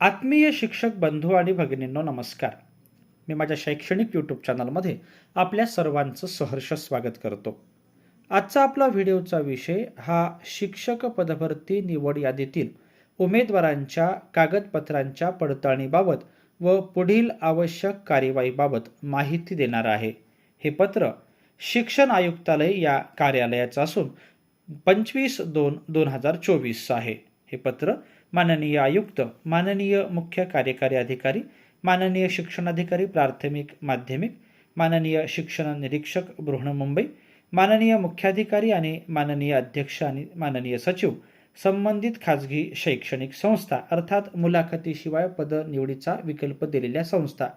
आत्मीय शिक्षक बंधू आणि भगिनींनो नमस्कार. मी माझ्या शैक्षणिक यूट्यूब चॅनलमध्ये आपल्या सर्वांचं सहर्ष स्वागत करतो. आजचा आपला व्हिडिओचा विषय हा शिक्षक पदभरती निवड यादीतील उमेदवारांच्या कागदपत्रांच्या पडताळणीबाबत व पुढील आवश्यक कार्यवाहीबाबत माहिती देणार आहे. हे पत्र शिक्षण आयुक्तालय या कार्यालयाचं असून पंचवीस दोन दोन हजार चोवीस आहे. हे पत्र माननीय आयुक्त माननीय मुख्य कार्यकारी अधिकारी माननीय शिक्षणाधिकारी प्राथमिक माध्यमिक माननीय शिक्षण निरीक्षक बृहन्मुंबई माननीय मुख्याधिकारी आणि माननीय अध्यक्ष आणि माननीय सचिव संबंधित खाजगी शैक्षणिक संस्था अर्थात मुलाखतीशिवाय पद निवडीचा विकल्प दिलेल्या संस्था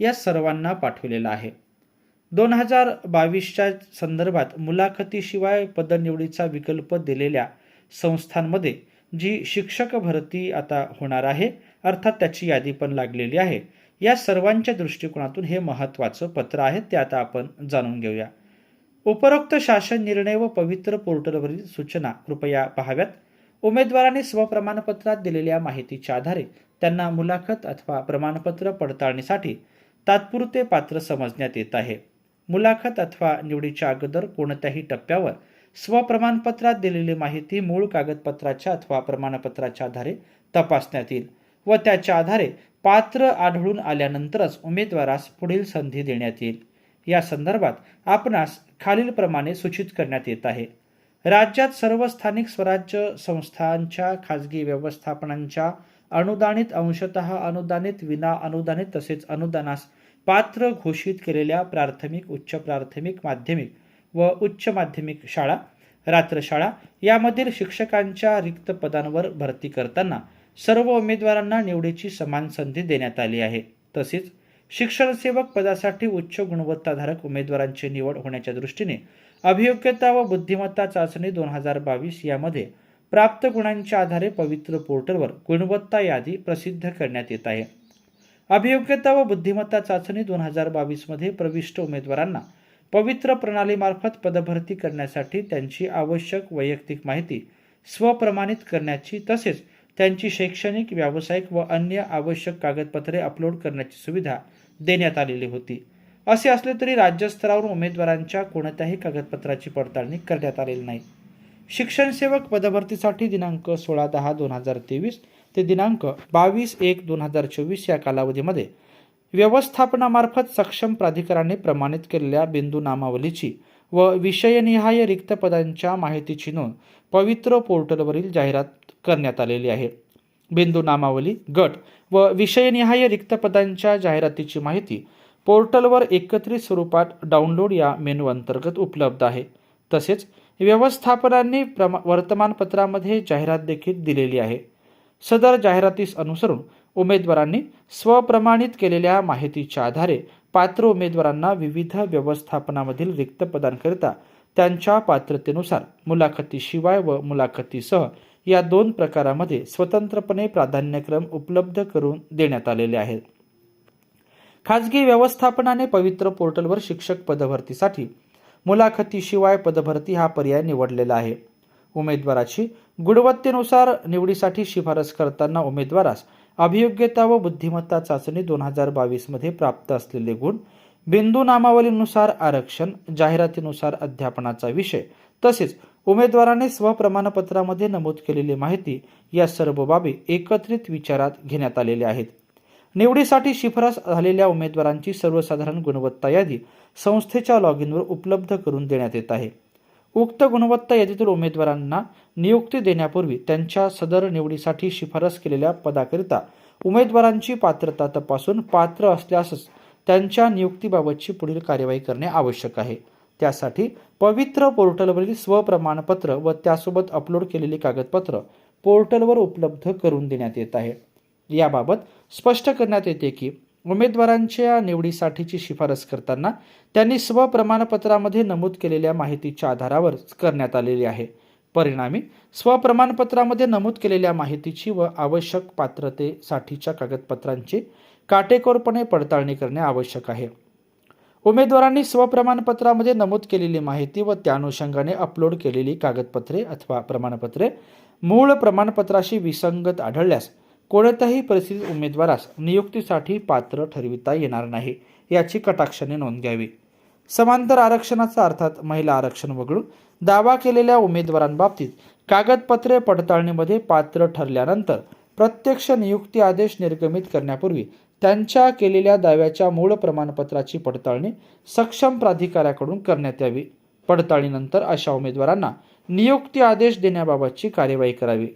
या सर्वांना पाठवलेला आहे. दोन हजार बावीसच्या संदर्भात मुलाखतीशिवाय पदनिवडीचा विकल्प दिलेल्या संस्थांमध्ये जी शिक्षक भरती आता होणार आहे अर्थात त्याची यादी पण लागलेली आहे. या सर्वांच्या दृष्टिकोनातून हे महत्त्वाचं पत्र आहे ते आता आपण जाणून घेऊया. उपरोक्त शासन निर्णय व पवित्र पोर्टलवरील सूचना कृपया पाहाव्यात. उमेदवारांनी स्वप्रमाणपत्रात दिलेल्या माहितीच्या आधारे त्यांना मुलाखत अथवा प्रमाणपत्र पडताळणीसाठी तात्पुरते पात्र समजण्यात येत आहे. मुलाखत अथवा निवडीच्या अगोदर कोणत्याही टप्प्यावर स्वप्रमाणपत्रात दिलेली माहिती मूळ कागदपत्राच्या अथवा प्रमाणपत्राच्या आधारे तपासण्यात येईल व त्याच्या आधारे पात्र आढळून आल्यानंतरच उमेदवारास पुढील संधी देण्यात येईल. या संदर्भात आपणास खालीलप्रमाणे सूचित करण्यात येत आहे. राज्यात सर्व स्थानिक स्वराज्य संस्थांच्या खाजगी व्यवस्थापनांच्या अनुदानित अंशतः अनुदानित विना अनुदानित तसेच अनुदानास पात्र घोषित केलेल्या प्राथमिक उच्च प्राथमिक माध्यमिक व उच्च माध्यमिक शाळा रात्रशाळा यामधील शिक्षकांच्या रिक्त पदांवर भरती करताना सर्व उमेदवारांना निवडीची समान संधी देण्यात आली आहे. तसेच शिक्षणसेवक पदासाठी उच्च गुणवत्ताधारक उमेदवारांची निवड होण्याच्या दृष्टीने अभियोग्यता व बुद्धिमत्ता चाचणी दोन हजार बावीस यामध्ये प्राप्त गुणांच्या आधारे पवित्र पोर्टलवर गुणवत्ता यादी प्रसिद्ध करण्यात येत आहे. अभियोग्यता व बुद्धिमत्ता चाचणी दोन हजार बावीसमध्ये प्रविष्ट उमेदवारांना पवित्र प्रणालीमार्फत पदभरती करण्यासाठी त्यांची आवश्यक वैयक्तिक माहिती स्वप्रमाणित करण्याची तसेच त्यांची शैक्षणिक व्यावसायिक व अन्य आवश्यक कागदपत्रे अपलोड करण्याची सुविधा देण्यात आलेली होती. असे असले तरी राज्यस्तरावर उमेदवारांच्या कोणत्याही कागदपत्राची पडताळणी करण्यात आलेली नाही. शिक्षण सेवक पदभरतीसाठी दिनांक सोळा दहा दोन हजार तेवीस ते दिनांक बावीस एक दोन हजार चोवीस या कालावधीमध्ये व्यवस्थापनामार्फत सक्षम प्राधिकरणाने प्रमाणित केलेल्या बिंदू नामावलीची व विषयनिहाय रिक्त पदांच्या माहितीची नोंद पवित्र पोर्टलवरील जाहिरात करण्यात आलेली आहे. बिंदू नामावली गट व विषयनिहाय रिक्त पदांच्या जाहिरातीची माहिती पोर्टलवर एकत्रित स्वरूपात डाउनलोड या मेनू अंतर्गत उपलब्ध आहे. तसेच व्यवस्थापनांनी प्रमा वर्तमानपत्रामध्ये जाहिरात देखील दिलेली आहे. सदर जाहिरातीस अनुसरून उमेदवारांनी स्वप्रमाणित केलेल्या माहितीच्या आधारे पात्र उमेदवारांना विविध व्यवस्थापनामधील रिक्त पदांकरिता त्यांच्या पात्रतेनुसार मुलाखतीशिवाय व मुलाखतीसह या दोन प्रकारामध्ये स्वतंत्रपणे प्राधान्यक्रम उपलब्ध करून देण्यात आलेले आहेत. खाजगी व्यवस्थापनाने पवित्र पोर्टलवर शिक्षक पदभरतीसाठी मुलाखतीशिवाय पदभरती हा पर्याय निवडलेला आहे. उमेदवाराची गुणवत्तेनुसार निवडीसाठी शिफारस करताना उमेदवारास अभियोग्यता व बुद्धिमत्ता चाचणी दोन हजार बावीसमध्ये प्राप्त असलेले गुण बिंदू नामावलीनुसार आरक्षण जाहिरातीनुसार अध्यापनाचा विषय तसेच उमेदवाराने स्वप्रमाणपत्रामध्ये नमूद केलेली माहिती या सर्व बाबी एकत्रित विचारात घेण्यात आलेल्या आहेत. निवडीसाठी शिफारस झालेल्या उमेदवारांची सर्वसाधारण गुणवत्ता यादी संस्थेच्या लॉग इनवर उपलब्ध करून देण्यात येत आहे. उक्त गुणवत्ता यादीतील उमेदवारांना नियुक्ती देण्यापूर्वी त्यांच्या सदर निवडीसाठी शिफारस केलेल्या पदाकरिता उमेदवारांची पात्रता तपासून पात्र असल्यासच त्यांच्या नियुक्तीबाबतची पुढील कार्यवाही करणे आवश्यक आहे. त्यासाठी पवित्र पोर्टलवरील स्वप्रमाणपत्र व त्यासोबत अपलोड केलेली कागदपत्र पोर्टलवर उपलब्ध करून देण्यात येत आहे. याबाबत स्पष्ट करण्यात येते की उमेदवारांच्या निवडीसाठीची शिफारस करताना त्यांनी स्वप्रमाणपत्रामध्ये नमूद केलेल्या माहितीच्या आधारावर करण्यात आलेली आहे. परिणामी स्वप्रमाणपत्रामध्ये नमूद केलेल्या माहितीची व आवश्यक पात्रतेसाठीच्या कागदपत्रांची काटेकोरपणे पडताळणी करणे आवश्यक आहे. उमेदवारांनी स्वप्रमाणपत्रामध्ये नमूद केलेली माहिती व त्या अनुषंगाने अपलोड केलेली कागदपत्रे अथवा प्रमाणपत्रे मूळ प्रमाणपत्राशी विसंगत आढळल्यास कोणत्याही परिस्थितीत उमेदवारास नियुक्तीसाठी पात्र ठरविता येणार नाही याची कटाक्षाने नोंद घ्यावी. समांतर आरक्षणाचा अर्थात महिला आरक्षण वगळून दावा केलेल्या उमेदवारांबाबतीत कागदपत्रे पडताळणीमध्ये पात्र ठरल्यानंतर प्रत्यक्ष नियुक्ती आदेश निर्गमित करण्यापूर्वी त्यांच्या केलेल्या दाव्याच्या मूळ प्रमाणपत्राची पडताळणी सक्षम प्राधिकाऱ्याकडून करण्यात यावी. पडताळणीनंतर अशा उमेदवारांना नियुक्ती आदेश देण्याबाबतची कार्यवाही करावी.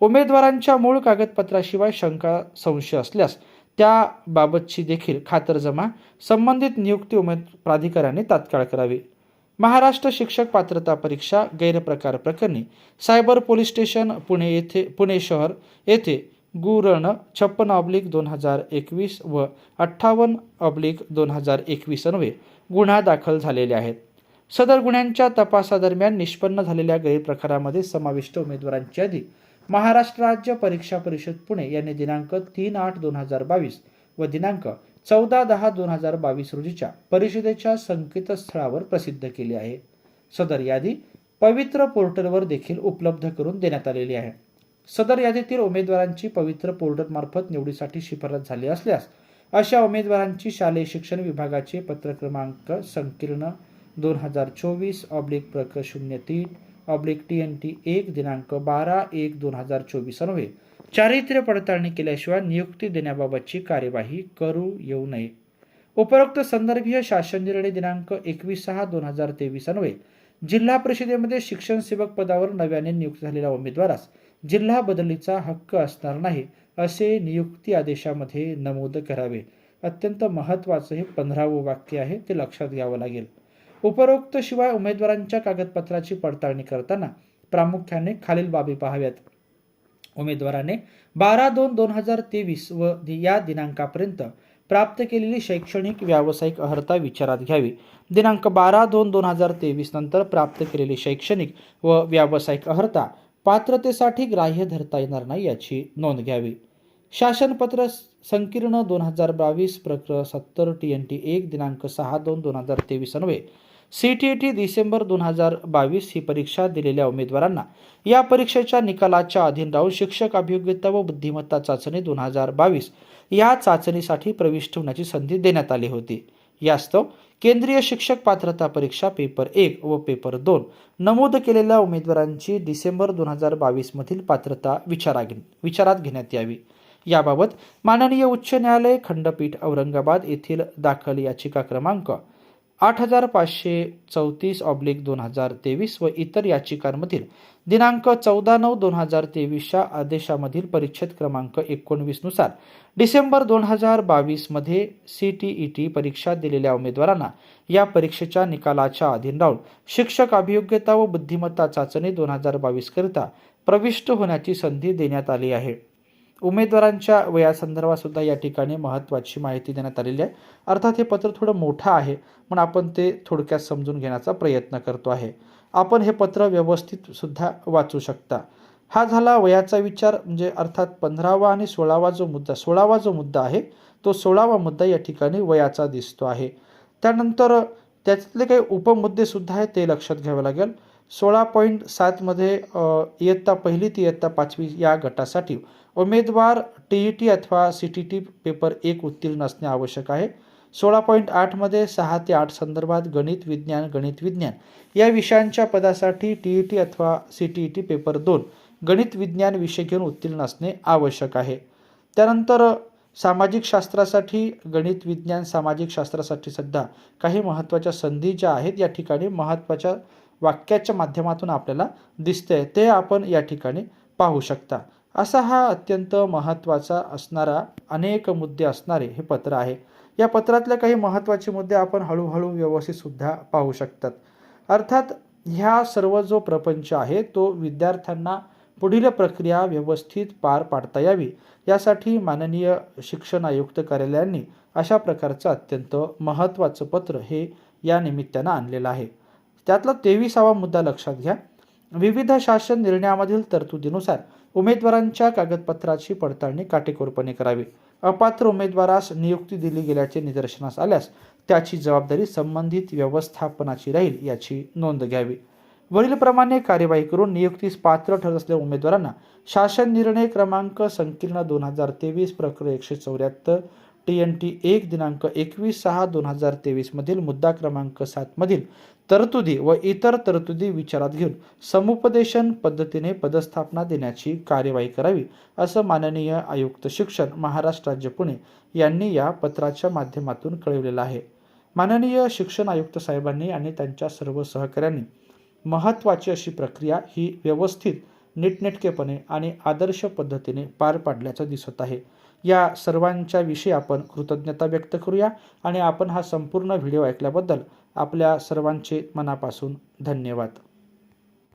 उमेदवारांच्या मूळ कागदपत्राशिवाय शंका संशय असल्यास त्याबाबतची देखील खातरजमा संबंधित नियुक्ती उमेद प्राधिकाऱ्याने तात्काळ करावी. महाराष्ट्र शिक्षक पात्रता परीक्षा गैरप्रकार प्रकरणी सायबर पोलीस स्टेशन पुणे येथे पुणे शहर येथे गुरण छप्पन ऑब्लिक दोन हजार एकवीस व अठ्ठावन्न ऑब्लिक दोन हजार एकवीस अन्वे गुन्हा दाखल झालेले आहेत. सदर गुन्ह्यांच्या तपासादरम्यान निष्पन्न झालेल्या गैरप्रकारामध्ये समाविष्ट उमेदवारांची यादी महाराष्ट्र राज्य परीक्षा परिषद पुणे यांनी दिनांक तीन आठ दोन हजार बावीस व दिनांक चौदा दहा दोन हजार बावीस रोजीच्या परिषदेच्या संकेतस्थळावर प्रसिद्ध केली आहे. सदर यादी पवित्र पोर्टलवर देखील उपलब्ध करून देण्यात आलेली आहे. सदर यादीतील उमेदवारांची पवित्र पोर्टलमार्फत निवडीसाठी शिफारस झाली असल्यास अशा उमेदवारांची शालेय शिक्षण विभागाचे पत्र क्रमांक संकीर्ण दोन हजार चोवीस ऑब्लिक प्रक शून्य तीन ऑब्लिक टी एन टी एक दिनांक बारा एक दोन हजार चोवीस अन्वये चारित्र्य पडताळणी केल्याशिवाय नियुक्ती देण्याबाबतची कार्यवाही करू येऊ नये. उपरोक्त संदर्भीय शासन निर्णय दिनांक एकवीस सहा दोन हजार तेवीस अन्वये जिल्हा परिषदेमध्ये शिक्षण सेवक पदावर नव्याने नियुक्त झालेल्या उमेदवारास जिल्हा बदलीचा हक्क असणार नाही असे नियुक्ती आदेशामध्ये नमूद करावे. अत्यंत महत्त्वाचं हे पंधरावं वाक्य आहे ते लक्षात घ्यावं लागेल. उपरोक्त शिवाय उमेदवारांच्या कागदपत्राची पडताळणी करताना प्रामुख्याने खालील बाबी पाहाव्यात. उमेदवाराने बारा दोन दोन हजार तेवीस व या दिनांकापर्यंत प्राप्त केलेली शैक्षणिक व्यावसायिक अर्हता विचारात घ्यावी. दिनांक बारा दोन दोन हजार तेवीस नंतर प्राप्त केलेली शैक्षणिक व व्यावसायिक अर्हता पात्रतेसाठी ग्राह्य धरता येणार नाही याची नोंद घ्यावी. शासनपत्र संकीर्ण दोन हजार बावीस प्रक्र सत्तर टी एन टी एक दिनांक सहा दोन दोन हजार तेवीस अन्वये C T E T December दोन हजार बावीस ही परीक्षा दिलेल्या उमेदवारांना या परीक्षेच्या निकालाच्या अधीन राहून शिक्षक अभियोग्यता व बुद्धिमत्ता चाचणी दोन हजार बावीस या चाचणीसाठी प्रविष्ट होण्याची संधी देण्यात आली होती. यास्तव केंद्रीय शिक्षक पात्रता परीक्षा पेपर एक व पेपर दोन नमूद केलेल्या उमेदवारांची डिसेंबर दोन हजार बावीसमधील पात्रता विचारा विचारात घेण्यात यावी. याबाबत माननीय उच्च न्यायालय खंडपीठ औरंगाबाद येथील दाखल याचिका क्रमांक आठ हजार पाचशे चौतीस ऑब्लिक दोन हजार तेवीस व इतर याचिकांमधील दिनांक चौदा नऊ दोन हजार तेवीसच्या आदेशामधील परिच्छेद क्रमांक एकोणवीसनुसार डिसेंबर दोन हजार बावीसमध्ये सी टी ई टी परीक्षा दिलेल्या उमेदवारांना या परीक्षेच्या निकालाच्या अधीन राहून शिक्षक अभियोग्यता व बुद्धिमत्ता चाचणी दोन हजार बावीसकरिता प्रविष्ट होण्याची संधी देण्यात आली आहे. उमेदवारांच्या वयासंदर्भातसुद्धा या ठिकाणी महत्त्वाची माहिती देण्यात आलेली आहे. अर्थात हे पत्र थोडं मोठं आहे पण आपण ते थोडक्यात समजून घेण्याचा प्रयत्न करतो आहे. आपण हे पत्र व्यवस्थितसुद्धा वाचू शकता. हा झाला वयाचा विचार म्हणजे अर्थात पंधरावा आणि सोळावा जो मुद्दा सोळावा जो मुद्दा आहे तो सोळावा मुद्दा या ठिकाणी वयाचा दिसतो आहे. त्यानंतर त्यातले काही उपमुद्देसुद्धा आहे ते लक्षात घ्यावं लागेल. सोळा पॉईंट सातमध्ये इयत्ता पहिली ते इयत्ता पाचवी या गटासाठी उमेदवार टी ई टी अथवा सी टी टी पेपर एक उत्तीर्ण असणे आवश्यक आहे. सोळा पॉईंट आठमध्ये सहा ते आठ संदर्भात गणित विज्ञान गणित विज्ञान या विषयांच्या पदासाठी टी ई टी अथवा C T E T paper दोन गणित विज्ञान विषय घेऊन उत्तीर्ण असणे आवश्यक आहे. त्यानंतर सामाजिक शास्त्रासाठी गणित विज्ञान सामाजिक शास्त्रासाठी सुद्धा काही महत्त्वाच्या संधी ज्या आहेत या ठिकाणी महत्त्वाच्या वाक्याच्या माध्यमातून आपल्याला दिसतंय ते आपण या ठिकाणी पाहू शकता. असा हा अत्यंत महत्त्वाचा असणारा अनेक मुद्दे असणारे हे पत्र आहे. या पत्रातल्या काही महत्त्वाचे मुद्दे आपण हळूहळू व्यवस्थितसुद्धा पाहू शकतात. अर्थात ह्या सर्व जो प्रपंच आहे तो विद्यार्थ्यांना पुढील प्रक्रिया व्यवस्थित पार पाडता यावी. यासाठी माननीय शिक्षण आयुक्त कार्यालयांनी अशा प्रकारचं अत्यंत महत्त्वाचं पत्र हे या निमित्तानं आणलेलं आहे. त्यातला तेविसावा मुद्दा लक्षात घ्या. विविध शासन निर्णयामधील तरतुदीनुसार उमेदवारांच्या कागदपत्राची पडताळणी काटेकोरपणे करावी. अपात्र उमेदवारास नियुक्ती दिली गेल्याचे निदर्शनास आल्यास त्याची जबाबदारी संबंधित व्यवस्थापनाची राहील याची नोंद घ्यावी. वरीलप्रमाणे कार्यवाही करून नियुक्तीस पात्र ठरत असलेल्या उमेदवारांना शासन निर्णय क्रमांक संकीर्ण दोन हजार तेवीस प्रक्रिया एकशे चौऱ्याहत्तर टी एन टी एक दिनांक एकवीस सहा दोन हजार तेवीसमधील मुद्दा क्रमांक सातमधील तरतुदी व इतर तरतुदी विचारात घेऊन समुपदेशन पद्धतीने पदस्थापना देण्याची कार्यवाही करावी असं माननीय आयुक्त शिक्षण महाराष्ट्र राज्य पुणे यांनी या पत्राच्या माध्यमातून कळवलेलं आहे. माननीय शिक्षण आयुक्त साहेबांनी आणि त्यांच्या सर्व सहकाऱ्यांनी महत्त्वाची अशी प्रक्रिया ही व्यवस्थित नीटनेटकेपणे आणि आदर्श पद्धतीने पार पाडल्याचं दिसत आहे. या सर्वांच्या विषयी आपण कृतज्ञता व्यक्त करूया आणि आपण हा संपूर्ण व्हिडिओ ऐकल्याबद्दल आपल्या सर्वांचे मनापासून धन्यवाद.